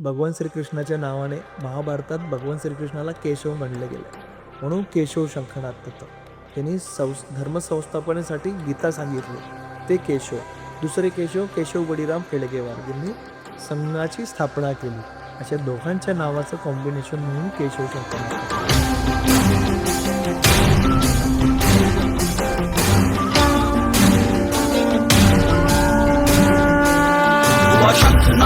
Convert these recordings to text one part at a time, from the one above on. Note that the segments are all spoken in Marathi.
भगवान श्रीकृष्णाच्या नावाने महाभारतात भगवान श्रीकृष्णाला केशव म्हणलं गेलं. म्हणून केशव शंखनाथ होतं त्यांनी संस धर्मसंस्थापनेसाठी गीता सांगितली. ते केशव. दुसरे केशव केशव बडीराम केळगेवार यांनी संघाची स्थापना केली. अशा दोघांच्या नावाचं कॉम्बिनेशन म्हणून केशव शंखनाथ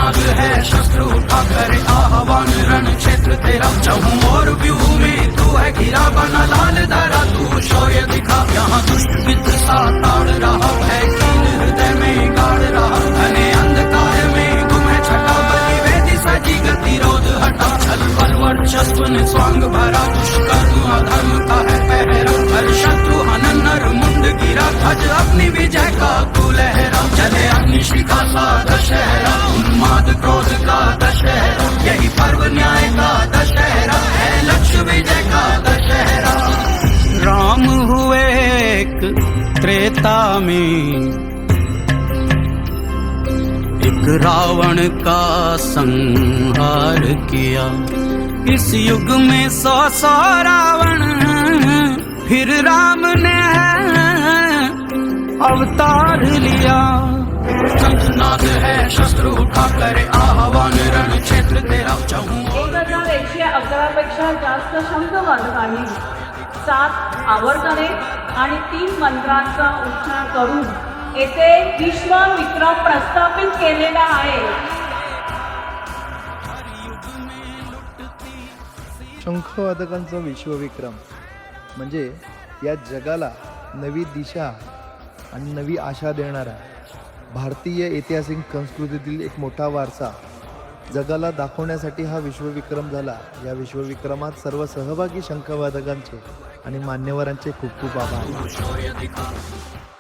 शंखनाद है शस्त्र उठा कर आह्वान रण क्षेत्र तेरा। चहु और व्यूह में तू है घिरा, बना लाल धारा, तू शौर्य दिखा। यहाँ दुष्ट मित्र सा ताड़ रहा। है ने स्वांग भरा दुष्कर्म अधर्म का है पहरा। हर शत्रु हनन नर मुंड गिरा, ध्वज अपनी विजय का तू लहरा। चले अग्नि शिखा सा दशहरा उन्माद क्रोध का दशहरा, यही पर्व न्याय का दशहरा है लक्ष्य विजय का दशहरा। राम हुए एक त्रेता में, एक रावण का संहार किया। इस युग में सौ सौ रावण, फिर राम ने अवतार शंखनाद है शस्त्र उठा कर आह्वान रण क्षेत्र तेरा चहु। एक हजार एकशे अकरापेक्षा जास्त शंखवादकांनी सात आवर्तने आणि तीन मंत्रांचा उच्चार करून येथे विश्व विक्रम प्रस्थापित केलेला आहे. शंखवादकांचा विश्वविक्रम म्हणजे या जगाला नवी दिशा आणि नवी आशा देणारा भारतीय ऐतिहासिक संस्कृतीतील एक मोठा वारसा जगाला दाखवण्यासाठी हा विश्वविक्रम झाला. या विश्वविक्रमात सर्व सहभागी शंखवादकांचे आणि मान्यवरांचे खूप खूप आभार.